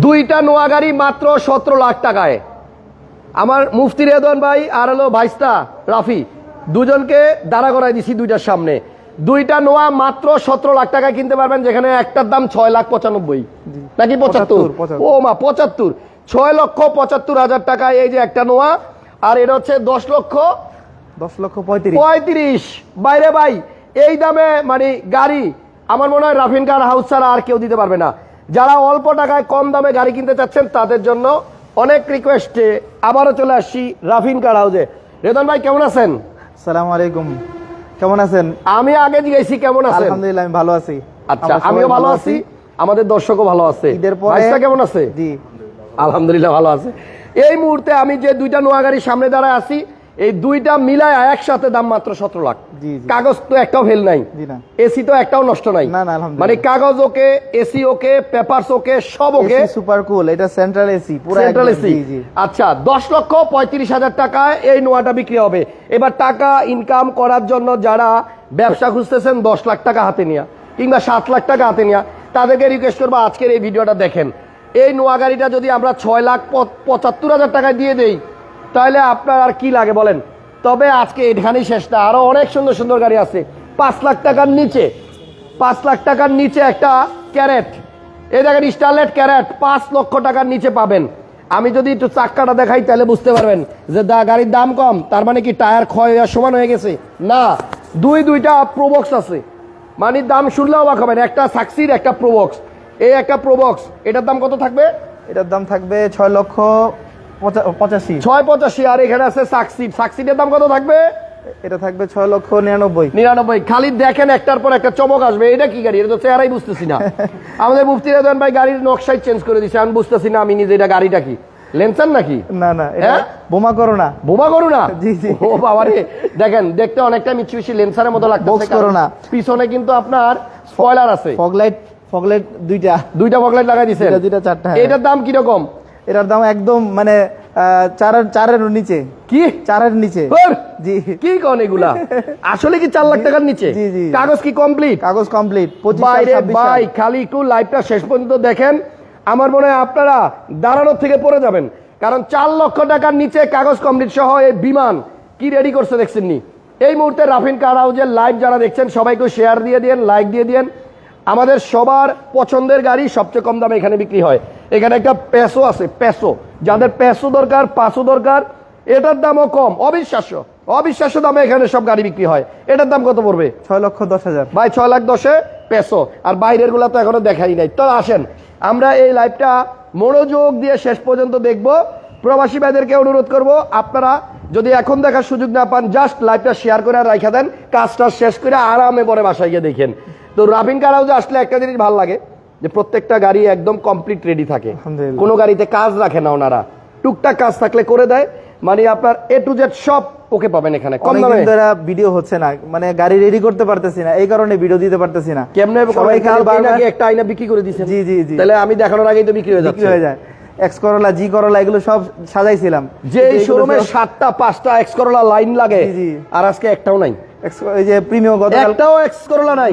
দুইটা নোয়া গাড়ি মাত্র সতেরো লাখ টাকায়। আমার মুফতি রেদন ভাই আর হলো ভাইস্তা রাফি দুজনকে দাঁড়া করাই দিছি দুইটার সামনে। দুইটা নোয়া মাত্র সতেরো লাখ টাকায় কিনতে পারবেন যেখানে একটার দাম ছয় লাখ পঁচানব্বই। নাকি পঁচাত্তর। ও মা পঁচাত্তর। ছয় লক্ষ পঁচাত্তর হাজার টাকায় এই যে একটা নোয়া আর এটা হচ্ছে দশ লক্ষ দশ লক্ষ পঁয়ত্রিশ। পঁয়ত্রিশ। বাইরে ভাই এই দামে মানে গাড়ি আমার মনে হয় রাফিন কার হাউস ছাড়া আর কেউ দিতে পারবে না। যারা অল্প টাকায় কম দামে গাড়ি কিনতে চাচ্ছেন তাদের জন্য অনেক রিকোয়েস্টে আবারও চলে আসছি রাফিন কার হাউসে রেদন ভাই কেমন আছেন? সালাম আলাইকুম। কেমন আছেন? আমি আগে জিজ্ঞেসি কেমন আছেন? আলহামদুলিল্লাহ আমি ভালো আছি। আচ্ছা আমিও ভালো আছি আমাদের দর্শকও ভালো আছে। ঈদের পরে কেমন আছে? জি। আলহামদুলিল্লাহ ভালো আছে। এই মুহূর্তে আমি যে দুইটা নোয়া গাড়ির সামনে দাঁড়ায় আছি এই দুইটা মিলায় একসাথে দাম মাত্র সতেরো লাখ। কাগজ তো একটাও ফেল নাই। এসি তো একটাও নষ্ট নাই। মানে কাগজ ওকে এসি ওকে পেপারস ওকে সব ওকে। সুপার কুল এটা সেন্ট্রাল এসি পুরো সেন্ট্রাল এসি আচ্ছা দশ লক্ষ পঁয়ত্রিশ হাজার টাকায় এই নোয়াটা বিক্রি হবে। এবার টাকা ইনকাম করার জন্য যারা ব্যবসা খুঁজতেছেন দশ লাখ টাকা হাতে নিয়া কিংবা সাত লাখ টাকা হাতে নিয়া তাদেরকে রিকোয়েস্ট করব আজকের এই ভিডিওটা দেখেন। এই নোয়া গাড়িটা যদি আমরা ছয় লাখ পঁচাত্তর হাজার টাকায় দিয়ে দেই তাহলে আপনার আর কি লাগে বলেন? তবে আজকে এখানেই শেষ না। আরও অনেক সুন্দর সুন্দর গাড়ি আছে। পাঁচ লাখ টাকার নিচে। পাঁচ লাখ টাকার নিচে একটা ক্যারেট। এই দেখেন, স্টারলেট ক্যারেট। পাঁচ লক্ষ টাকার নিচে পাবেন। আমি যদি একটু চাক্কাটা দেখাই, তাহলে বুঝতে পারবেন যে দা গাড়ির দাম কম। তার মানে কি টায়ার ক্ষয় সমান হয়ে গেছে? না। দুই দুইটা প্রোবক্স আছে। মানে দাম শুনলে অবাক হবেন। একটা সাকসির একটা প্রোবক্স এই একটা প্রোবক্স এটার দাম কত থাকবে? এটার দাম থাকবে ছয় লক্ষ পঁচাশি। ছয় পঁচাশি আর এখানে আছে সাকসিড সাকসিডের দাম কত থাকবে? এটা থাকবে ছয় লক্ষ নিরানব্বই। নিরানব্বই। খালি দেখেন একটার পর একটা চমক আসবে। এটা কি গাড়ি? এটা তো চেহারাই বুঝতেছি না। আমাদের মুফতি রেদান ভাই গাড়ির নকশাই চেঞ্জ করে দিছে। আমি বুঝতেছি না আমি নিজে এটা গাড়িটা কি? লেন্সার নাকি? না না এটা হ্যাঁ? বোমা করো না। বোমা করু না? জি, জি। ও বাবা রে। দেখেন দেখতে অনেকটা মিচুবিশি লেন্সারের মতো লাগতেছে Box করো না। পিছনে কিন্তু আপনার স্পয়লার আছে। ফগলাইট ফগলাইট দুইটা। দুইটা বকলাইট লাগাই দুইটা, দুইটা, চারটা, হ্যাঁ। এটার দাম কি রকম এটার দাম একদম মানে চারের চারের নিচে। কি? চারের নিচে। জি। কি কন এগুলা? আসলে কি চার লাখ টাকার নিচে? জি, জি। কাগজ কি কমপ্লিট কাগজ কমপ্লিট বাইরে ভাই খালি একটু লাইভটা শেষ পর্যন্ত দেখেন। আমার মনে হয় আপনারা দাঁড়ানোর থেকে পড়ে যাবেন। কারণ চার লক্ষ টাকার নিচে কাগজ কমপ্লিট সহ এই বিমান কি রেডি করছে দেখছেন নি এই মুহূর্তে রাফিন কার হাউজের লাইভ যারা দেখছেন সবাইকে শেয়ার দিয়ে দিন লাইক দিয়ে দিন আমাদের সবার পছন্দের গাড়ি সবচেয়ে কম দামে এখানে বিক্রি হয়। এখানে একটা প্যাসো আছে প্যাসো যাদের প্যাসো দরকার পাসো দরকার এটার দামও কম অবিশ্বাস্য। অবিশ্বাস্য দামে এখানে সব গাড়ি বিক্রি হয়। এটার দাম কত পড়বে? ছয় লক্ষ দশ হাজার। ভাই ছয় লাখ দশে পেসো আর বাইরেরগুলা তো এখনও দেখাই নাই। তো আসেন আমরা এই লাইভটা মনোযোগ দিয়ে শেষ পর্যন্ত দেখব। প্রবাসী ভাইদেরকে অনুরোধ করব আপনারা যদি এখন দেখার সুযোগ না পান জাস্ট লাইভটা শেয়ার করে আর রাখা দেন। কাজটা শেষ করে আরামে পরে বাসায় গিয়ে দেখেন। তো রাফিন কার হাউসে আসলে একটা জিনিস ভালো লাগে যে প্রত্যেকটা গাড়ি একদম কমপ্লিট রেডি থাকে। কোনো গাড়িতে কাজ রাখে না ওনারা। টুকটাক কাজ থাকলে করে দেয় মানে আপনার এ টু জেড সব ওকে পাবেন এখানে কম দামে। ধরে ভিডিও হচ্ছে না মানে গাড়ি রেডি করতে পারতেছি না এই কারণে ভিডিও দিতে পারতেছি না। কেমনে সবাই খালি নাকি একটা আইনা বিক্রি করে দিয়েছেন জি, জি, জি। তাহলে আমি দেখানোর আগেই তো বিক্রি হয়ে বিক্রি যাচ্ছে। হয়ে যায়। এক্স করলা জি করলা এগুলো সব সাজাইছিলাম। যে এই শোরুমে সাতটা পাঁচটা এক্স করোলা লাইন লাগে। আর আজকে একটাও নাই। এই যে প্রিমিয়াম গতকাল একটাও এক্স করোলা নাই।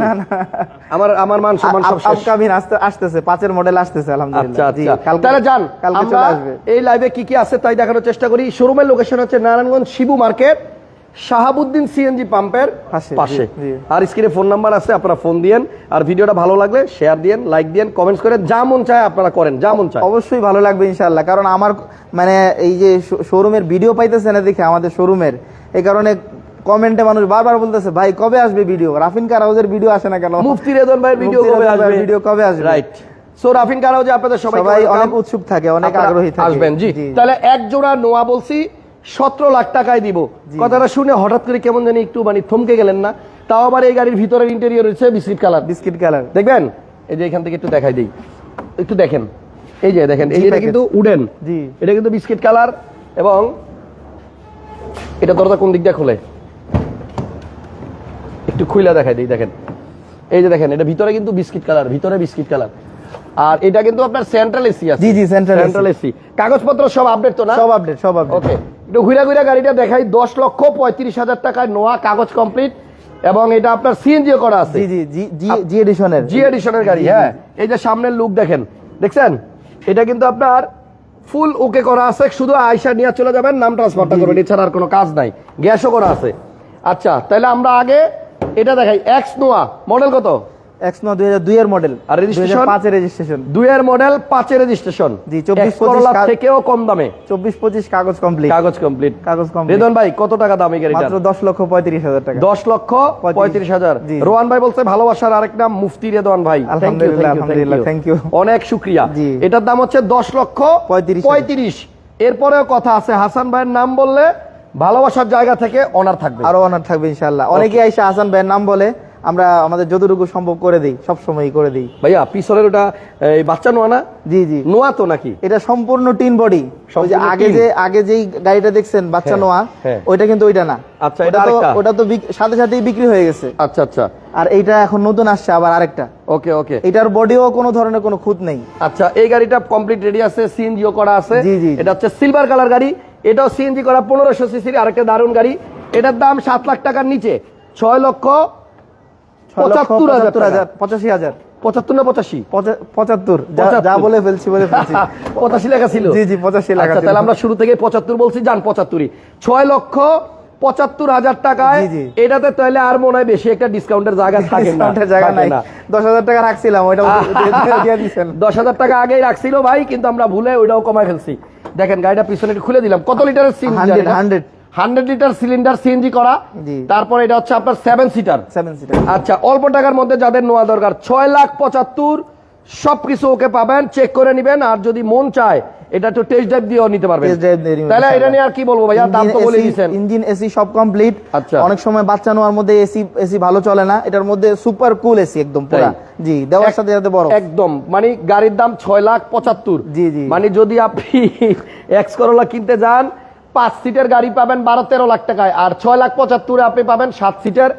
আমার আমার মান সম্মান সব শেষ। আপকামিং আসতে আসতেছে পাঁচের মডেল আসতেছে আচ্ছা আলহামদুলিল্লাহ আচ্ছা তাহলে যান কালকে চলে আসবে। এই লাইভে কি কি আছে তাই দেখানোর চেষ্টা করি। শোরুমের লোকেশন হচ্ছে নারায়ণগঞ্জ শিবু মার্কেট শাহাবুদ্দিন সিএনজি পাম্পের পাশে। আর স্ক্রিনে ফোন নাম্বার আছে আপনারা ফোন দিয়েন। আর ভিডিওটা ভালো লাগলে শেয়ার দিয়েন লাইক দিয়েন কমেন্টস করে যা মন চায় আপনারা করেন যা মন চায়। অবশ্যই ভালো লাগবে ইনশাল্লাহ কারণ আমার মানে এই যে শোরুমের ভিডিও পাইতেছে না দেখে আমাদের শোরুমের এই কারণে কমেন্টে মানুষ বারবার বলতেছে ভাই কবে আসবে ভিডিও রাফিন কার হাউসের ভিডিও আসে না কেন? মুফতি রেদন ভাইয়ের ভিডিও কবে আসবে? ভিডিও কবে আসবে? রাইট সো রাফিন কারাও যে আপনাদের সবাই অনেক উৎসুক থাকে অনেক আগ্রহী থাকে। আসবেন জি। তাহলে এক জোড়া নোয়া বলছি সতেরো লাখ টাকায় দিব। কথাটা শুনে হঠাৎ করে কেমন জানি একটু মানে থমকে গেলেন না। তাও আবার এই গাড়ির ভিতরের ইন্টেরিয়র হচ্ছে বিস্কিট কালার। Biscuit colour. দেখবেন? এই যে এখান থেকে একটু দেখাই দিই। একটু দেখেন। এই যে দেখেন এই এটা কিন্তু উডেন। জি। এটা কিন্তু বিস্কিট কালার এবং এটা দরজা কোন দিক দিয়ে খোলে? একটু খুইলা দেখাই দিই দেখেন। এই যে দেখেন এটা ভিতরে কিন্তু বিস্কিট কালার ভিতরে বিস্কিট কালার। আর এটা কিন্তু আপনার সেন্ট্রাল এসি আছে। জি, জি, AC সেন্ট্রাল এসি কাগজপত্র সব আপডেট তো না? সব আপডেট সব আপডেট ওকে একটু ঘুরে ঘুরে গাড়িটা দেখাই দশ লক্ষ পঁয়ত্রিশ হাজার টাকায় নোয়া কাগজ কমপ্লিট এবং এটা আপনার সিএনজিও করা আছে। জি জি জি জি জি এডিশনের জি এডিশনের গাড়ি হ্যাঁ। এই যে সামনের লুক দেখেন দেখছেন? এটা কিন্তু আপনার ফুল ওকে করা আছে শুধু আয়সা নিয়ে চলে যাবেন নাম ট্রান্সফারটা করবেন এছাড়া আর কোনো কাজ নাই। গ্যাসও করা আছে। আচ্ছা তাহলে আমরা আগে এটা দেখাই এক্স নোয়া মডেল কত? এক্স ন দুই হাজার দুই এর মডেল আর registration? পাঁচের রেজিস্ট্রেশন দুইয়ের মডেল পাঁচের রেজিস্ট্রেশন জি, 24 X করোলা 25 কাজ- থেকেও কম দামে। চব্বিশ পঁচিশ কাগজ কমপ্লিট কাগজ কমপ্লিট কাগজ কমপ্লিট রেদন ভাই কত টাকা দাম এই গাড়িটা মাত্র দশ লক্ষ পঁয়ত্রিশ হাজার টাকা। দশ লক্ষ পঁয়ত্রিশ। হাজার। রোহান ভাই বলছে ভালোবাসার আরেক নাম মুফতি রেদওয়ান ভাই। আলহামদুলিল্লাহ, you। thank অনেক শুক্রিয়া। এটার দাম হচ্ছে দশ লক্ষ পঁয়ত্রিশ। পঁয়ত্রিশ। এরপরেও কথা আছে হাসান ভাইয়ের নাম বললে ভালোবাসার জায়গা থেকে অনার থাকবে। আরও অনার থাকবে ইনশাল্লাহ অনেকে আইসা হাসান ভাইয়ের নাম বলে আমরা আমাদের যতটুকু সম্ভব করে দিই সব সময় করে দিই। ভাইয়া পিছনের ওটা এই বাচ্চা নোয়া না? জি জি। নোয়া তো নাকি? এটা সম্পূর্ণ টিন বডি। আগে যে আগে যেই গাড়িটা দেখছেন বাচ্চা হ্যাঁ, নোয়া হ্যাঁ। ওইটা কিন্তু ওইটা না। আচ্ছা, এটা ওটা তো আরেকটা? ওটা তো সাথে সাথেই বিক্রি হয়ে গেছে। আচ্ছা আচ্ছা। আর এইটা এখন নতুন আসছে আবার আরেকটা। ওকে ওকে এটার বডিও কোনো ধরনের কোনো খুঁত নেই। আচ্ছা এই গাড়িটা কমপ্লিট রেডি আছে সিএনজিও করা আছে। জি, জি। এটা হচ্ছে সিলভার কালার গাড়ি। এটাও সিএনজি করা পনেরোশো সিসির আরেকটা দারুণ গাড়ি। এটার দাম সাত লাখ টাকার নিচে। ছয় লক্ষ পঁচাত্তর হাজার পঁচাশি হাজার। পঁচাত্তর না পঁচাশি? পঁচাত্তর। যা- বলে ফেলছি বলে ফেলছি। পঁচাশি লেখা ছিল। জি, জি, 85 লেখা আচ্ছা, তাহলে আমরা শুরু থেকে পঁচাত্তর বলছি যান পঁচাত্তরই। ছয় লক্ষ পঁচাত্তর হাজার টাকায়। এটাতে তাহলে আর মনে হয় বেশি একটা ডিসকাউন্টের জায়গা থাকে না। জায়গা নাই। দশ হাজার টাকা রাখছিলাম ওইটা দশ হাজার টাকা আগেই রাখছিল ভাই কিন্তু আমরা ভুলে ওইটাও কমায় ফেলছি। দেখেন গাড়িটা পিছনে খুলে দিলাম। কত লিটারের hundred hundred. Hundred litre cylinder CNG করা। তারপরে এটা হচ্ছে আপনার সেভেন সিটার সেভেন সিটার আচ্ছা অল্প টাকার মধ্যে যাদের নেওয়া দরকার ছয় লাখ পঁচাত্তর সবকিছু ওকে পাবেন চেক করে নিবেন। আর যদি মন চায় এটা একটু টেস্ট ড্রাইভ দিয়েও নিতে পারবেন। Test drive দিয়ে তাহলে এটা নিয়ে আর কি বলব ভাইয়া? দাম তো বলে দিয়েছেন। ইঞ্জিন এসি সব কমপ্লিট আচ্ছা। অনেক সময় বাচ্চা নেওয়ার মধ্যে এসি এসি ভালো চলে না। এটার মধ্যে সুপার কুল এসি একদম পুরা। জি দেওয়ার সাথে সাথে বড় একদম। মানে গাড়ির দাম ছয় লাখ পঁচাত্তর। জি, জি। মানে যদি আপনি এক্স করোলা কিনতে যান পাঁচ সিটের গাড়ি পাবেন বারো তেরো লাখ টাকায়। আর ছয় লাখ পঁচাত্তরে আপনি পাবেন সাত সিটের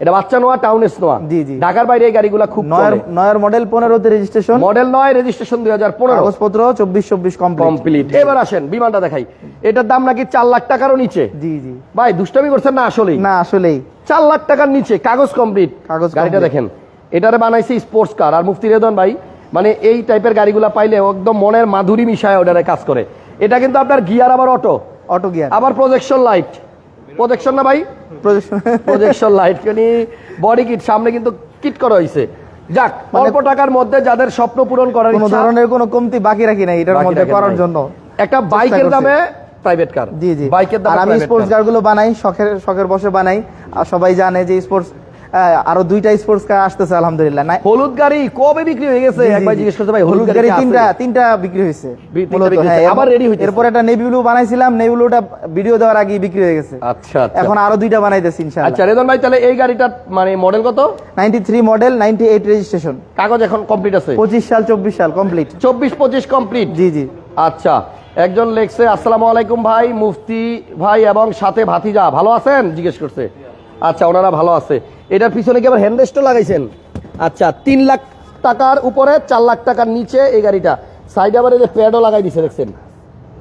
এটা বাচ্চা নোয়া টাউন এস নোয়া। জি, জি। ঢাকার বাইরে এই গাড়িগুলো খুব নয়ের নয়ের মডেল পনেরোতে রেজিস্ট্রেশন মডেল নয় রেজিস্ট্রেশন দুই হাজার পনেরো। কাগজপত্র চব্বিশ চব্বিশ কমপ্লিট কমপ্লিট এবার আসেন বিমানটা দেখাই। এটার দাম নাকি চার লাখ টাকারও নিচে। জি জি। ভাই দুষ্টামি করছেন না আসলেই? না আসলেই। চার লাখ টাকার নিচে কাগজ কমপ্লিট কাগজ গাড়িটা দেখেন এটারে বানাইছে স্পোর্টস কার আর মুফতি রেদন ভাই মানে এই টাইপের গাড়িগুলা পাইলে একদম মনের মাধুরী মিশায় ওটারে কাজ করে। এটা কিন্তু আপনার গিয়ার আবার অটো অটো গিয়ার আবার প্রজেকশন লাইট প্রজেকশন না ভাই? প্রজেকশন লাইট মানে বডি কিট সামনে কিন্তু কিট করা হয়েছে যাক অল্প টাকার মধ্যে যাদের স্বপ্ন পূরণ করার মানে কোনো ধরনের কোনো কমতি বাকি রাখি নাই এটার মধ্যে করার জন্য। একটা বাইকের দামে প্রাইভেট কার জি জি। বাইকের দামে আমি স্পোর্টস কার কারগুলো বানাই শখের শখের বসে বানাই। আর সবাই জানে যে স্পোর্টস আরও দুইটা স্পোর্টস কার আসতেছে আলহামদুলিল্লাহ। না হলুদ গাড়ি কবে বিক্রি হয়ে গেছে? একবার জিজ্ঞেস করতে ভাই হলুদ গাড়ি তিনটা তিনটা বিক্রি হয়েছে। হ্যাঁ, হয়েছে। আবার এরপর- ready হইতেছে। এরপর একটা নেভিউলু বানাইছিলাম নেভিউলুটা ভিডিও দেওয়ার আগেই বিক্রি হয়ে গেছে। আচ্ছা আচ্ছা। এখন আরও দুইটা বানাইতেছি ইনশাআল্লাহ। আচ্ছা রেদন ভাই তাহলে এই গাড়িটার মানে মডেল কত? 93 মডেল 98 রেজিস্ট্রেশন কাগজ এখন কমপ্লিট আছে? 25 সাল 24 সাল কমপ্লিট চব্বিশ পঁচিশ কমপ্লিট জি জি। আচ্ছা একজন লেখছে আসসালামু আলাইকুম ভাই মুফতি ভাই এবং সাথে ভাতিজা ভালো আছেন? জিজ্ঞেস করছে। আচ্ছা ওনারা ভালো আছে। এটার পিছনে কি আবার হ্যান্ডরেস্টও লাগাইছেন? আচ্ছা তিন লাখ টাকার উপরে চার লাখ টাকার নিচে এই গাড়িটা। সাইডে আবার এই যে প্যাডও লাগাই দিছে দেখছেন?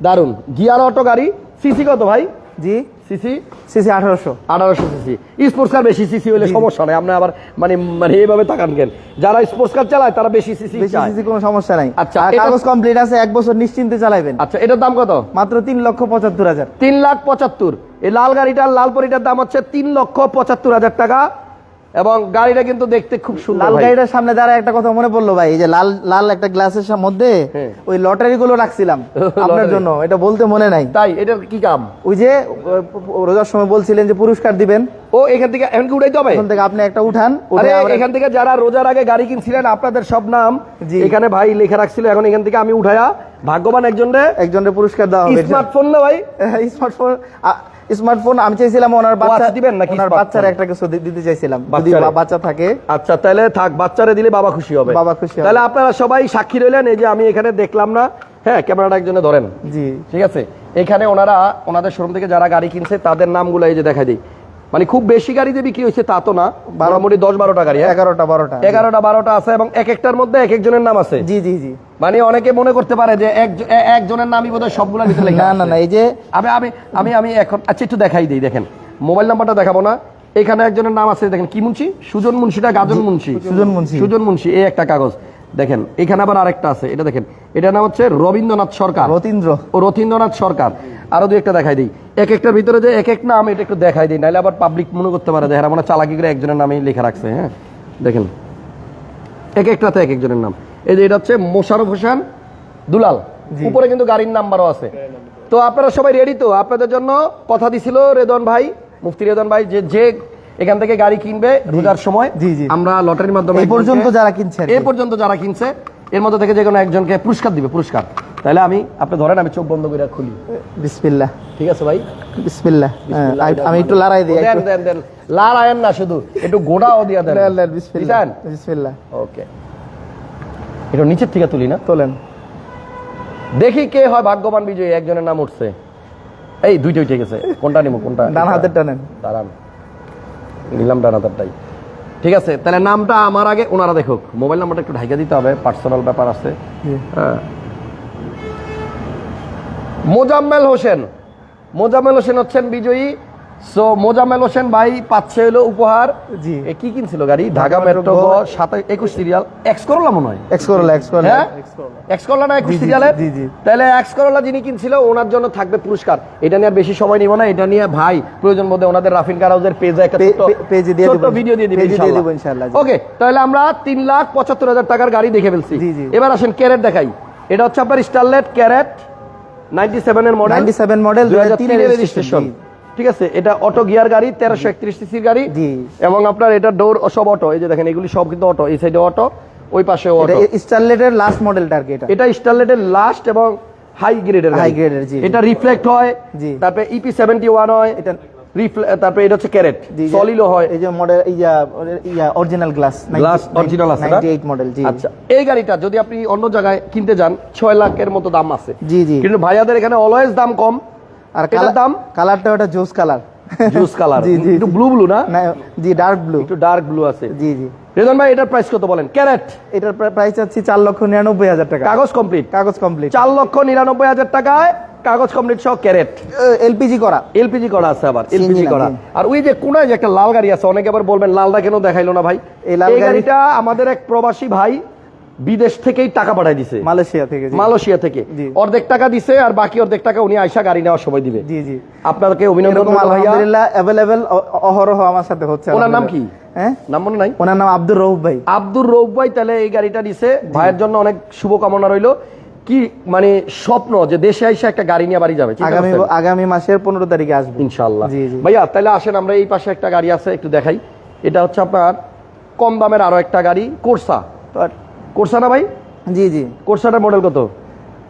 দারুণ গিয়ার অটো গাড়ি। সিসি কত ভাই? জি। সিসি সিসি 1800 আঠারোশো। সিসি স্পোর্টস কার বেশি সিসি হলে সমস্যা নেই। আপনি আবার মানে মানে এইভাবে তাকান কেন? যারা স্পোর্টস কার চালায় তারা বেশি সিসি বেশি সিসি কোনো সমস্যা নাই। আচ্ছা, কাগজ কমপ্লিট আছে এক বছর নিশ্চিন্তে চালাবেন আচ্ছা এটার দাম কত? মাত্র তিন লক্ষ 75 হাজার। তিন লাখ পঁচাত্তর। এই লাল গাড়িটার লাল পরিটার দাম হচ্ছে তিন লক্ষ পঁচাত্তর হাজার টাকা। এবং গাড়িটা কিন্তু দেখতে খুব সুন্দর লাল। গাড়িটার সামনে দাঁড়ায় একটা কথা মনে পড়ল ভাই এই যে লাল লাল একটা গ্লাসের মধ্যে হ্যাঁ। ওই লটারি গুলো রাখছিলাম আপনার জন্য এটা বলতে মনে নাই তাই এটা কি কাম ওই যে রোজার সময় বলছিলেন যে পুরস্কার দিবেন ও এখান থেকে এখন কি উঠাইতে হবে ওখান থেকে আপনি একটা উঠান আরে এখান থেকে যারা রোজার আগে গাড়ি কিনছিলেন আপনাদের সব নাম। এখানে ভাই লেখা রাখছিল এখন এখান থেকে আমি উঠায়া ভাগ্যবান একজন রে। একজনের পুরস্কার দেওয়া হবে স্মার্টফোন না ভাই? স্মার্টফোন স্মার্টফোন আমি চাইছিলাম ওনার বাচ্চা আচ্ছা, দিবেন নাকি ওনার বাচ্চার একটা কিছু দিতে চাইছিলাম যদি বাচ্চা থাকে। আচ্ছা তাহলে থাক বাচ্চারে দিলে বাবা খুশি হবে। বাবা খুশি হবে। তাহলে আপনারা সবাই সাক্ষী রইলেন এই যে আমি এখানে দেখলাম না। হ্যাঁ ক্যামেরাটা একজনে ধরেন। জি। ঠিক আছে? এখানে ওনারা ওনাদের শোরুম থেকে যারা গাড়ি কিনছে তাদের নামগুলো এই যে দেখাই দিই। মানে খুব বেশি গাড়িতে বিক্রি হয়েছে তা তো না মোটামুটি দশ বারোটা গাড়ি হ্যাঁ? এগারোটা বারোটা। এগারোটা বারোটা আছে এবং এক একটার মধ্যে এক একজনের নাম আছে। জি জি জি। মানে অনেকে মনে করতে পারে যে এক- একজনের নামই বোধহয় সবগুলো ভিতরে না না না এই যে আমি আমি আমি আমি এখন আচ্ছা একটু দেখাই দিই দেখেন। মোবাইল নাম্বারটা দেখাবো না। এখানে একজনের নাম আছে দেখেন কি মুন্সি? সুজন মুন্সিটা গাজন মুন্সি? সুজন মুন্সি। সুজন মুন্সি এই একটা কাগজ। দেখেন এখানে আবার আরেকটা আছে এটা দেখেন। এটা নাম হচ্ছে রবীন্দ্রনাথ সরকার। রতীন্দ্র। ও রথীন্দ্রনাথ সরকার। আরও দুই একটা দেখাই দিই। এক একটার ভিতরে যে এক এক নাম এটা একটু দেখাই দিই নাহলে আবার পাবলিক মনে করতে পারে যে হ্যাঁ মনে চালাকি করে একজনের নামেই লেখা রাখছে হ্যাঁ। দেখেন এক একটাতে এক একজনের নাম। এই যে এটা হচ্ছে মোশারফ হোসেন দুলাল। উপরে কিন্তু গাড়ির নাম্বারও আছে। তো আপনারা সবাই রেডি তো? আপনাদের জন্য কথা দিছিল রেদন ভাই মুফতি রেদন ভাই যে যে এখান থেকে গাড়ি কিনবে রোজার সময় জি, জি। আমরা লটারির মাধ্যমে এই পর্যন্ত যারা কিনছে এই পর্যন্ত যারা কিনছে এর মধ্যে থেকে যে কোনো একজনকে পুরস্কার দিবে পুরস্কার। তাহলে আমি আপনি ধরেন আমি চোখ বন্ধ করে খুলি। বিসমিল্লাহ। ঠিক আছে ভাই? বিসমিল্লাহ। হ্যাঁ, আমি একটু লড়াই দিই দেন দেন দেন। লাল না শুধু একটু গোড়াও দিয়া দেন। বিসমিল্লাহ বিসমিল্লাহ। ওকে এটা নিচের থেকে তুলি না। তোলেন। দেখি কে হয় ভাগ্যবান বিজয়ী একজনের নাম উঠছে। এই দুইটা উঠে গেছে। কোনটা নিব কোনটা? ডান হাতের টানেন দাঁড়ান। নিলাম ডান হাতেরটাই। ঠিক আছে তাহলে নামটা আমার আগে ওনারা দেখুক। মোবাইল নাম্বারটা একটু ঢাকা দিতে হবে পার্সোনাল ব্যাপার আছে। হ্যাঁ। মোজাম্মেল হোসেন। মোজাম্মেল হোসেন হচ্ছেন বিজয়ী। সো মোজাম্মেল হোসেন ভাই পাচ্ছে হলো উপহার। জি। এ কি কিনছিল গাড়ি? ঢাকা মেট্রো মেট্রো গ সাতাশ একুশ সিরিয়াল। এক্স করলা মনে হয়। X Corolla X Corolla X Corolla না একুশ জি, জি, সিরিয়ালের? জি, জি। তাহলে এক্স করলা যিনি কিনছিল ওনার জন্য থাকবে পুরস্কার। এটা নিয়ে বেশি সময় নিব না এটা নিয়ে ভাই প্রয়োজন বোধে ওনাদের রাফিন কার হাউসের পেজে একটা পেজে দিয়ে ছোট্ট ভিডিও দিয়ে ইনশাআল্লাহ, ওকে তাহলে আমরা তিন লাখ পঁচাত্তর হাজার টাকার গাড়ি দেখে ফেলছি। জি, জি। এবার আসেন ক্যারেট দেখাই। এটা হচ্ছে আপনার স্টারলেট ক্যারেট নাইনটি সেভেনের মডেল 97 মডেল দুই হাজার 2003 রেজিস্ট্রেশন ঠিক আছে? এটা অটো গিয়ার গাড়ি তেরোশো একত্রিশ সিসির গাড়ি এবং আপনার এটা ডোর সব অটো। এই যে দেখেন এগুলি সব কিন্তু অটো। এই সাইডে অটো ওই পাশে অটো। স্টারলেটের লাস্ট মডেলটা আর কি এটা। এটা স্টারলেটের লাস্ট এবং হাই গ্রেডের জি, জি। এটা রিফ্লেক্ট হয় জি। তারপরে ইপি সেভেন্টি ওয়ান হয় এটা তারপরে এটা হচ্ছে ক্যারেট জি, সলিলো হয়। এই যে মডেল এই yeah original glass glass original আছে 98 মডেল জি। আচ্ছা এই গাড়িটা যদি আপনি অন্য জায়গায় কিনতে যান ছয় লাখের মতো দাম আছে। জি জি। কিন্তু ভাইয়াদের এখানে অলওয়েজ দাম কম। আর কালার দাম? কালারটা ওটা জুস কালার জুস কালার জি জি। একটু ব্লু ব্লু না? জি ডার্ক ব্লু একটু ডার্ক ব্লু আছে। জি জি। রেজন ভাই এটার প্রাইস কত বলেন? ক্যারেট এটার প্রাইস আছে চার লক্ষ নিরানব্বই হাজার টাকা। কাগজ কমপ্লিট কাগজ কমপ্লিট চার লক্ষ নিরানব্বই হাজার টাকায় কাগজ কমপ্লিট সহ ক্যারেট এলপিজি করা। এলপিজি করা আছে আবার এলপিজি করা। আর ওই যে কোনায় যে একটা লাল গাড়ি আছে অনেকে আবার বলবেন লালটা কেন দেখাইলো না ভাই? এই লাল গাড়িটা আমাদের এক প্রবাসী ভাই বিদেশ থেকেই টাকা পাঠাই দিছে। মালয়েশিয়া থেকে মালয়েশিয়া থেকে। অর্ধেক টাকা দিছে আর বাকি অর্ধেক টাকা উনি আয়সা গাড়ি নেওয়ার সময় দিবে। জি জি। আপনাকে অভিনন্দন আলহামদুলিল্লাহ অ্যাভেলেবেল অহরহ আমার সাথে হচ্ছে ওনার নাম কি? হ্যাঁ? নাম মনে নাই? ওনার নাম আব্দুর রৌফ ভাই। আব্দুর রৌফ ভাই তাহলে এই গাড়িটা দিছে। ভাইয়ের জন্য অনেক শুভকামনা রইল। কি মানে স্বপ্ন যে দেশে আইসা একটা গাড়ি নিয়ে বাড়ি যাবে আগামী আগামী মাসের পনেরো তারিখে আসবে। ইনশাল্লাহ জি, জি। ভাইয়া তাহলে আসেন আমরা এই পাশে একটা গাড়ি আছে একটু দেখাই। এটা হচ্ছে আপনার কম দামের আরও একটা গাড়ি কোর্সা। তো আর- কোর্সা না ভাই? জি জি। কোর্সাটার মডেল কত?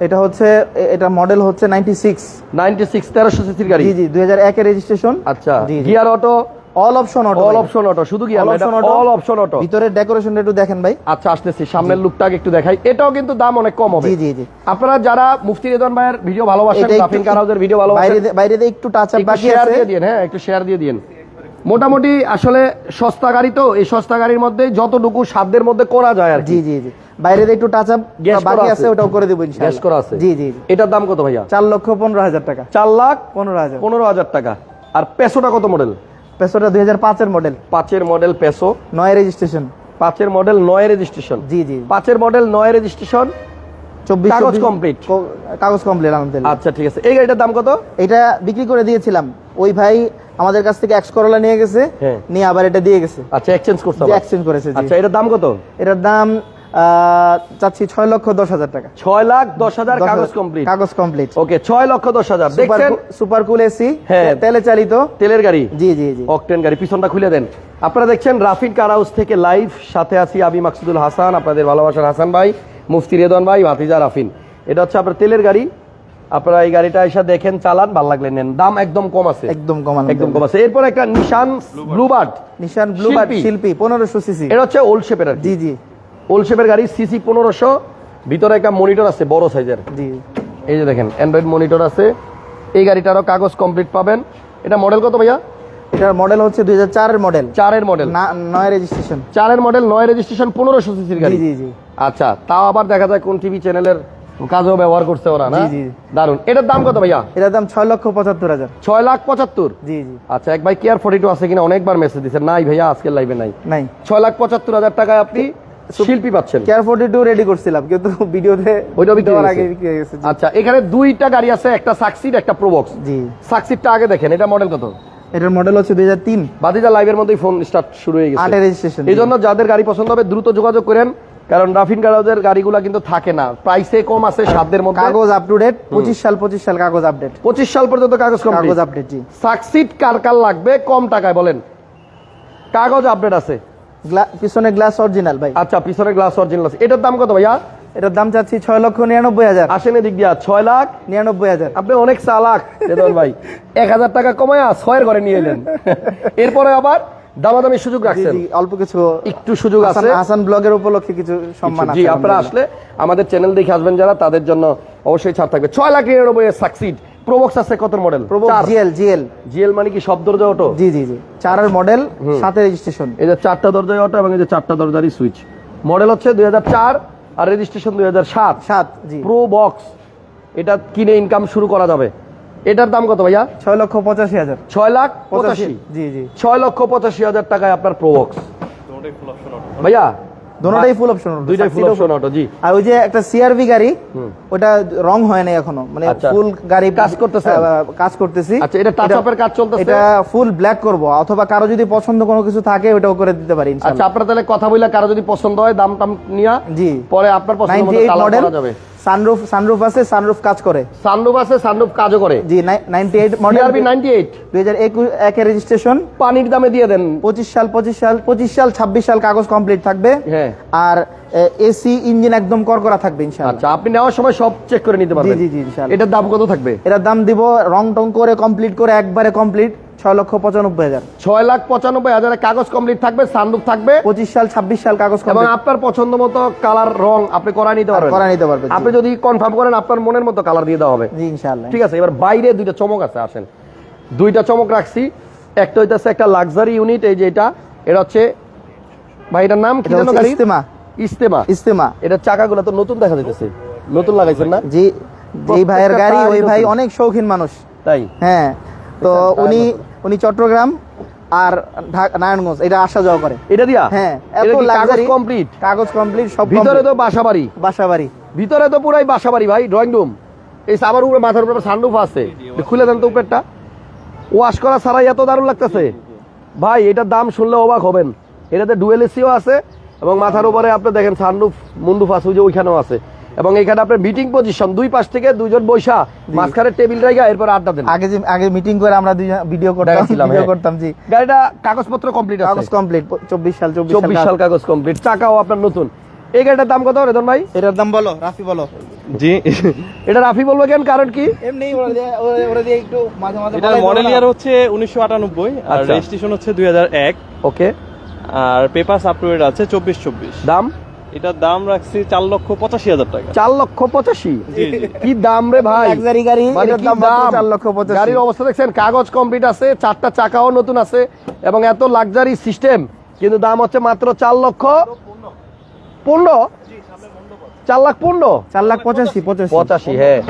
এটা হচ্ছে এটা মডেল হচ্ছে নাইনটি সিক্স নাইনটি সিক্স তেরোশো সিসির গাড়ি? জি জি দুই হাজার একের রেজিস্ট্রেশন আচ্ছা। Gear auto all option auto all option auto শুধু gear option auto। All option auto ভিতরের ডেকোরেশনটা একটু দেখেন ভাই। আচ্ছা আসতেছি সামনের লুকটা একটু দেখাই। এটাও কিন্তু দাম অনেক কম হবে। জি জি জি। আপনারা যারা মুফতি রেদন ভাইয়ের ভিডিও ভালোবাসেন রাফিন কারাউজের ভিডিও বাইরে ভালোবাসেন বাইরে দিয়ে একটু টাচ আপ বাকি শেয়ার আছে। দিয়ে দিন হ্যাঁ একটু শেয়ার দিয়ে দিন মোটামুটি আসলে সস্তা গাড়ি তো এই সস্তা গাড়ির মধ্যে যতটুকু সাধ্যের মধ্যে করা যায় আর জি জি জি। বাইরে একটু টাচ আপ গ্যাস বাকি আছে। ওটাও করে দেবো গ্যাস ইনশাআল্লাহ করা আছে। জি জি এটার দাম কত ভাইয়া? চার লক্ষ পনেরো হাজার টাকা। চার লাখ পনেরো হাজার। পনেরো হাজার টাকা। আর পেসোটা কত মডেল পেসোটা দুই হাজার পাঁচের মডেল পাঁচের মডেল পেসো নয় রেজিস্ট্রেশন পাঁচের মডেল নয় রেজিস্ট্রেশন জি জি। পাঁচের মডেল নয় রেজিস্ট্রেশন চব্বিশ কাগজ চব্বিশ- complete। ক- কাগজ কমপ্লিট আলহামদুলিল্লাহ। আচ্ছা ঠিক আছে। এই গাড়িটার দাম কত? এটা বিক্রি করে দিয়েছিলাম। ওই ভাই আমাদের কাছ থেকে এক্স করলা নিয়ে গেছে হ্যাঁ। নিয়ে আবার এটা দিয়ে গেছে। আচ্ছা এক্সচেঞ্জ করতে হবে এক্সচেঞ্জ করেছে আচ্ছা এটার দাম কত? এটার দাম চাচ্ছি ছয় লক্ষ দশ হাজার টাকা। ছয় লাখ দশ হাজার কাগজ কমপ্লিট কাগজ কমপ্লিট ওকে ছয় লক্ষ দশ হাজার। সুপার দেখছেন? সুপার কুল এসি হ্যাঁ। তেলে চালিত। তেলের গাড়ি? জি জি জি। অকটেন গাড়ি পিছনটা খুলে দেন। আপনারা দেখছেন রাফিন কার হাউস থেকে লাইভ সাথে আছি আমি মাকসুদুল হাসান আপনাদের ভালোবাসার হাসান ভাই মুফতি রেদন ভাই ভাতিজা রাফিন। এটা হচ্ছে আপনার তেলের গাড়ি। আপনারা এই গাড়িটা এসে দেখেন চালান ভালো লাগলে নেন। দাম একদম কম আছে। একদম কমানো একদম কম আছে। এরপর একটা নিশান ব্লুবার্ড নিশান ব্লুবার্ড শিল্পী। পনেরোশো সিসি। এটা হচ্ছে ওল্ড শেপের জি জি। ওল্ড শেপের গাড়ি সিসি পনেরোশো। ভিতরে একটা মনিটর আছে বড় সাইজের জি। এই যে দেখেন অ্যান্ড্রয়েড মনিটর আছে। এই গাড়িটারও কাগজ কমপ্লিট পাবেন। এটা মডেল কত ভাইয়া? এটার মডেল হচ্ছে দুই হাজার চারের মডেল চারের মডেল না নয় রেজিস্ট্রেশন চারের মডেল নয় রেজিস্ট্রেশন পনেরোশো সিসির গাড়ি। জি জি। আচ্ছা তাও আবার দেখা যায় কোন টিভি চ্যানেলের কাজেও ব্যবহার করছে ওরা না? জি। দারুণ এটার দাম কত ভাইয়া? এটার দাম ছয় লক্ষ পঁচাত্তর হাজার। ছয় লাখ পঁচাত্তর? জি জি। আচ্ছা এক ভাই কেয়ার ফোর্টি টু আছে কিনা? অনেকবার মেসেজ নাই ভাইয়া আজকের লাইভে নাই। নাই। ছয় লাখ পঁচাত্তর হাজার টাকায় আপনি শিল্পী পাচ্ছেন। কেয়ার ফোর্টি টু রেডি করছিলাম কিন্তু ভিডিওতে ওইটা বিক্রি আগে। আচ্ছা এখানে দুইটা গাড়ি আছে একটা সাকসিড একটা প্রোবক্স জি। সাকসিডটা আগে দেখেন এটা মডেল কত? এটার মডেল হচ্ছে দুই হাজার তিন। বাদিজা লাইভের মধ্যেই ফোন স্টার্ট শুরু হয়ে গেছে। আটের রেজিস্ট্রেশন এই জন্য যাদের গাড়ি পছন্দ হবে দ্রুত যোগাযোগ করেন। কারণ রাফিন গাড়াদের গাড়িগুলো কিন্তু থাকে না। প্রাইসে কম আছে সাধ্যের মধ্যে। কাগজ আপ টু ডেট পঁচিশ সাল পঁচিশ সাল কাগজ আপডেট পঁচিশ সাল পর্যন্ত কাগজ কাগজ আপডেট জি। সাকসিড কার কার লাগবে? কম টাকায় বলেন। কাগজ আপডেট আছে। পিছনে গ্লাস অরিজিনাল ভাই। আচ্ছা পিছনে গ্লাস অরিজিনাল আছে। এটার দাম কত ভাইয়া? এটার দাম চাচ্ছি ছয় লক্ষ নিরানব্বই হাজার। আসেন এদিক দিয়া ছয় লাখ। নিরানব্বই হাজার। আপনি অনেক চালাক ভাই। এক হাজার টাকা কমায়া ছয়ের ঘরে নিয়ে এলেন। এরপরে আবার দামাদামি সুযোগ রাখছেন। অল্প কিছু একটু সুযোগ আছে। হাসান- ব্লগের উপলক্ষে কিছু সম্মান জি আপনারা আসলে আমাদের চ্যানেল দেখে আসবেন যারা তাদের জন্য অবশ্যই ছাড় থাকবে। ছয় লাখ নিরানব্বই সাকসিড প্রবক্স আছে কত মডেল জিএল জিএল জিএল মানে কি সব দরজা অটো জি জি জি। চারের মডেল সাথে রেজিস্ট্রেশন এই যে চারটা দরজায় অটো এবং এই যে চারটা দরজারই সুইচ মডেল হচ্ছে দুই হাজার চার আর রেজিস্ট্রেশন দুই সাত। সাত জি। প্রো বক্স এটা কিনে ইনকাম শুরু করা যাবে। এটার দাম কত ভাইয়া? ছয় লক্ষ পঁচাশি হাজার। ছয় লাখ পঁচাশি? জি জি। ছয় লক্ষ পঁচাশি হাজার টাকায় আপনার প্রোবক্স ভাইয়া? দোনোটাই ফুল অপশন দুইটাই ফুল অপশন অটো জি। আর ওই যে একটা সিআরভি গাড়ি ওটা রং হয় নাই এখনও। মানে আচ্ছা। ফুল গাড়ি কাজ করতেছি? আচ্ছা, এটা কাজ চলতেছে? এটা ফুল ব্ল্যাক করব অথবা কারও যদি পছন্দ কোনো কিছু থাকে ওটাও করে দিতে পারি আচ্ছা আপনার তাহলে কথা বললে কারও যদি পছন্দ হয় দাম টাম নিয়া জি। পরে আপনার পছন্দ মতো কালার করা যাবে। সানরুফ সানরুফ আছে সানরুফ কাজ করে। সানরুফ আছে সানরুফ কাজও করে। জি 98 মডেল সিআরবি 98 দুই হাজার একের রেজিস্ট্রেশন পানির দামে দিয়ে দেন। পঁচিশ সাল পঁচিশ সাল পঁচিশ সাল ছাব্বিশ সাল কাগজ কমপ্লিট থাকবে। হ্যাঁ। আর এসি ইঞ্জিন একদম করকরা থাকবে ইনশাআল্লাহ। আচ্ছা আপনি নেওয়ার সময় সব চেক করে নিতে পারবেন। জি, জি, ইনশাআল্লাহ। এটার দাম কত থাকবে? এটার দাম দিব রং টং করে কমপ্লিট করে একবারে কমপ্লিট ছয় লক্ষ পঁচানব্বই হাজার। ছয় লাখ পঁচানব্বই হাজারের কাগজ কমপ্লিট থাকবে সানরুফ থাকবে। পঁচিশ সাল ছাব্বিশ সাল কাগজ এবং আপনার পছন্দ মতো কালার রং আপনি করা নিতে পারবেন। করা নিতে পারবেন, আপনি যদি কনফার্ম করেন আপনার মনের মতো কালার দিয়ে দেওয়া হবে। ইনশাআল্লাহ। ঠিক আছে এবার বাইরে দুইটা চমক আছে আসেন। দুইটা চমক রাখছি। একটা হইতাছে একটা লাক্সারি ইউনিট এই যে এটা এটা হচ্ছে ভাই এটার নাম কি জানো গাড়ি ইস্তেমা। ইস্তেমা। ইস্তেমা। এটার চাকাগুলো তো নতুন দেখা যাইতেছে। নতুন লাগাইছেন না? জি যেই ভাইয়ের গাড়ি ওই ভাই অনেক শৌখিন মানুষ। তাই? হ্যাঁ তো উনি। উনি চট্টগ্রাম আর নারায়ণগঞ্জ এটা আসা যাওয়া করে। এটা দিয়া? হ্যাঁ এত কাগজ কমপ্লিট কাগজ কমপ্লিট সব ভিতরে তো বাসা বাড়ি বাসা বাড়ি ভিতরে তো পুরাই বাসা বাড়ি ভাই ড্রয়িং রুম এই সাবার উপরে মাথার উপরে সানরুফ আছে। খুলে দেন তো উপরেরটা ওয়াশ করা ছাড়াই এত দারুণ লাগতেছে। ভাই এটার দাম শুনলে অবাক হবেন। এটাতে ডুয়েল এসিও আছে এবং মাথার উপরে আপনি দেখেন সানরুফ মুন্ডুফ আছে ওই যে ওইখানেও আছে। এবং এখানে আপনার মিটিং পজিশন দুই পাশ থেকে দুইজন বৈশা মাঝখানে টেবিল রাইগা এরপর আড্ডা দেন। আগে যে আগে মিটিং করে আমরা দুই ভিডিও করতাম ভিডিও হ্যাঁ। করতাম জি। গাড়িটা কাগজপত্র কমপ্লিট কাগজ কমপ্লিট চব্বিশ সাল চব্বিশ চব্বিশ সাল কাগজ। কমপ্লিট টাকাও আপনার নতুন। এই গাড়িটার দাম কত রেদন ভাই এটার দাম বলো রাফি বলো। জি। এটা রাফি বলব কেন? কারণ কি? এমনি ওরা দিয়ে ওরা- ওরা দিয়ে একটু মাঝে মাঝে এটার মডেল ইয়ার হচ্ছে উনিশশো আটানব্বই আর আচ্ছা। রেজিস্ট্রেশন হচ্ছে দুই হাজার এক। ওকে আর পেপার আপটুডেট আছে চব্বিশ চব্বিশ। দাম? এটার দাম রাখছি চার লক্ষ পঁচাশি হাজার টাকা। চার লক্ষ পঁচাশি। কি দাম রে ভাই? লাক্সারি গাড়ি? চার লক্ষ পঁচাশি। গাড়ির অবস্থা দেখছেন কাগজ কমপ্লিট আছে চারটা চাকাও নতুন আছে এবং এত লাক্সারি সিস্টেম কিন্তু দাম হচ্ছে মাত্র চার লক্ষ পনেরো? চার লাখ পনেরো? চার লাখ পঁচাশি পঁচাশি। পঁচাশি হ্যাঁ।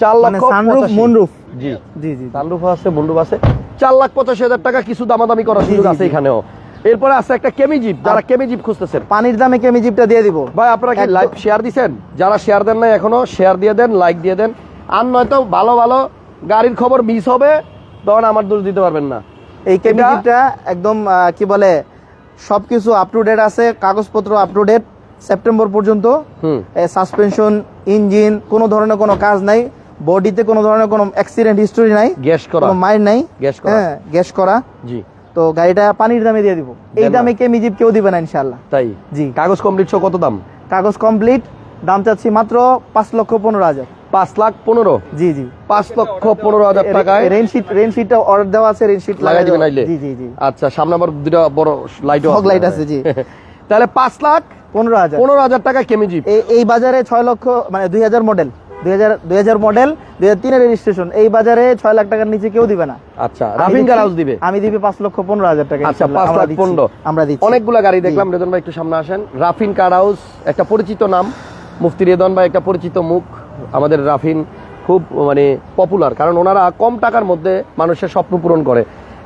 চার মানে লক্ষ সানরুফ। মুনরুফ জি। জি জি সানরুফ আছে মুন্ডুফ আছে। চার লাখ পঁচাশি হাজার টাকা কিছু দামাদামি করার সুযোগ আছে এখানেও। এরপরে আছে একটা কেমি জিপ যারা কেমি জিপ খুঁজতেছেন। পানির দামে কেমি জিপটা দিয়ে দিব। ভাই আপনারা কি। লাইভ শেয়ার দিছেন? যারা শেয়ার দেন না এখনও শেয়ার দিয়ে দেন লাইক দিয়ে দেন। আর নয়তো ভালো ভালো গাড়ির খবর মিস হবে তখন আমার দোষ দিতে পারবেন না। এই কেমি এটা- জিপটা একদম কি বলে সবকিছু আপ টু ডেট আছে কাগজপত্র আপ টু ডেট সেপ্টেম্বর পর্যন্ত। হুম। সাসপেনশন ইঞ্জিন কোনো ধরনের কোনো কাজ নাই। বডিতে কোনো ধরনের কোনো অ্যাক্সিডেন্ট হিস্টোরি নাই। গ্যাস করা। মাইন্ড নাই। গ্যাস করা। হ্যাঁ গ্যাস করা। জি। তো গাড়িটা পানির দামে দিয়ে দিব। এই দামে কেমি জিপ কেউ দিবে না ইনশাল্লাহ তাই? জি। কাগজ কমপ্লিট শো কত দাম? কাগজ কমপ্লিট দাম চাচ্ছি মাত্র পাঁচ লক্ষ পনেরো হাজার। পাঁচ লাখ পনেরো? জি জি। পাঁচ লক্ষ পনেরো হাজার টাকায়? রেনশিট রেনশিটটা অর্ডার দেওয়া আছে রেনশিট লাগাই দিবেন আইলে জি জি জি। আচ্ছা সামনে আবার দুটা বড় লাইট Fog light আছে, জি। তাহলে পাঁচ লাখ পনেরো হাজার। পনেরো হাজার টাকা কেমি জিপ? এই এই বাজারে ছয় লক্ষ মানে দুই হাজার মডেল দুই হাজার মডেল দুই হাজার তিনের রেজিস্ট্রেশন এই বাজারে ছয় লাখ টাকার নিচে কেউ দিবে না। আচ্ছা রাফিং দিবে? আমি দিবি পাঁচ লক্ষ পনেরো হাজার টাকা আচ্ছা পাঁচ লাখ পনেরো। আমরা দিচ্ছি। অনেকগুলা গাড়ি দেখলাম রেদন ভাই একটু সামনে আসেন। রাফিন কার হাউস একটা পরিচিত নাম। মুফতি রেদন ভাই একটা পরিচিত মুখ। আমাদের রাফিন খুব মানে পপুলার কারণ ওনারা কম টাকার মধ্যে মানুষের স্বপ্ন পূরণ করে।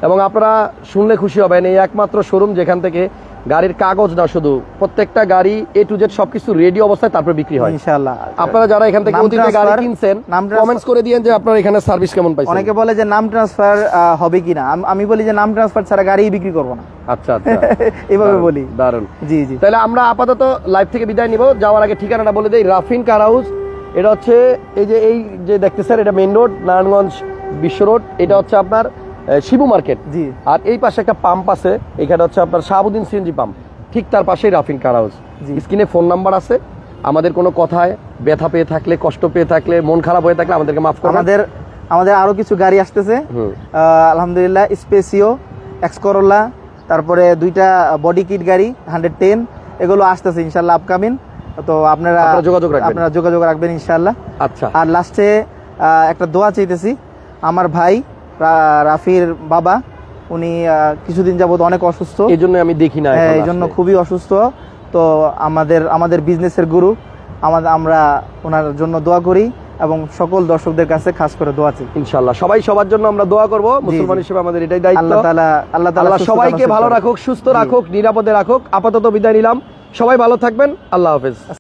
এবং আপনারা শুনলে খুশি হবেন এই একমাত্র শোরুম যেখান থেকে গাড়ির কাগজ না শুধু। প্রত্যেকটা গাড়ি এ টু জেড সবকিছু রেডি অবস্থায় তারপর বিক্রি হয়। ইনশাআল্লাহ। আপনারা যারা এখান থেকে অতীতে গাড়ি কিনছেন কমেন্টস করে দিয়েন যে আপনার এখানে সার্ভিস কেমন পাইছেন। অনেকে বলে যে নাম ট্রান্সফার হবে কিনা। আমি বলি যে নাম ট্রান্সফার ছাড়া গাড়ি বিক্রি করব না। আচ্ছা আচ্ছা। এভাবে বলি। দারুণ জি জি। তাহলে আমরা আপাতত লাইভ থেকে বিদায় নিব। যাওয়ার আগে ঠিকানাটা বলে দেই। রাফিন কার হাউস এটা হচ্ছে এই যে এই যে দেখতেছেন এটা মেইন রোড নারায়ণগঞ্জ বিশ্ব রোড এটা হচ্ছে আপনার শিবু মার্কেট। জি। আর এই পাশে একটা পাম্প আছে এখানে হচ্ছে আপনার শাহাবুদ্দিন সিএনজি পাম্প। ঠিক তার পাশেই রাফিন কার হাউস স্ক্রিনে ফোন নাম্বার আছে আমাদের কোনো কথায় ব্যথা পেয়ে থাকলে কষ্ট পেয়ে থাকলে মন খারাপ হয়ে থাকলে আমাদেরকে মাফ করবেন। আমাদের আমাদের আরও কিছু গাড়ি আসতেছে। আলহামদুলিল্লাহ স্পেসিও এক্স করোলা তারপরে দুইটা বডি কিট গাড়ি হান্ড্রেড টেন এগুলো আসতেছে ইনশাল্লাহ আপকামিং তো আপনারা যোগাযোগ রাখবেন। আপনারা যোগাযোগ রাখবেন ইনশাল্লাহ আচ্ছা। আর লাস্টে একটা দোয়া চাইতেছি আমার ভাই রাফির বাবা উনি কিছুদিন যাবত অনেক অসুস্থ। এই জন্য আমি দেখি না হ্যাঁ এই জন্য খুবই অসুস্থ। তো আমাদের আমাদের বিজনেসের গুরু আমাদের আমরা ওনার জন্য দোয়া করি এবং সকল দর্শকদের কাছে খাস করে দোয়া চাই। ইনশাল্লাহ সবাই সবার জন্য আমরা দোয়া করব। মুসলমান হিসেবে আমাদের এটাই দায়িত্ব। আল্লাহ তাআলা আল্লাহ তাআলা আল্লাহ সবাইকে ভালো রাখুক সুস্থ রাখুক নিরাপদে রাখুক। আপাতত বিদায় নিলাম। সবাই ভালো থাকবেন। আল্লাহ হাফেজ।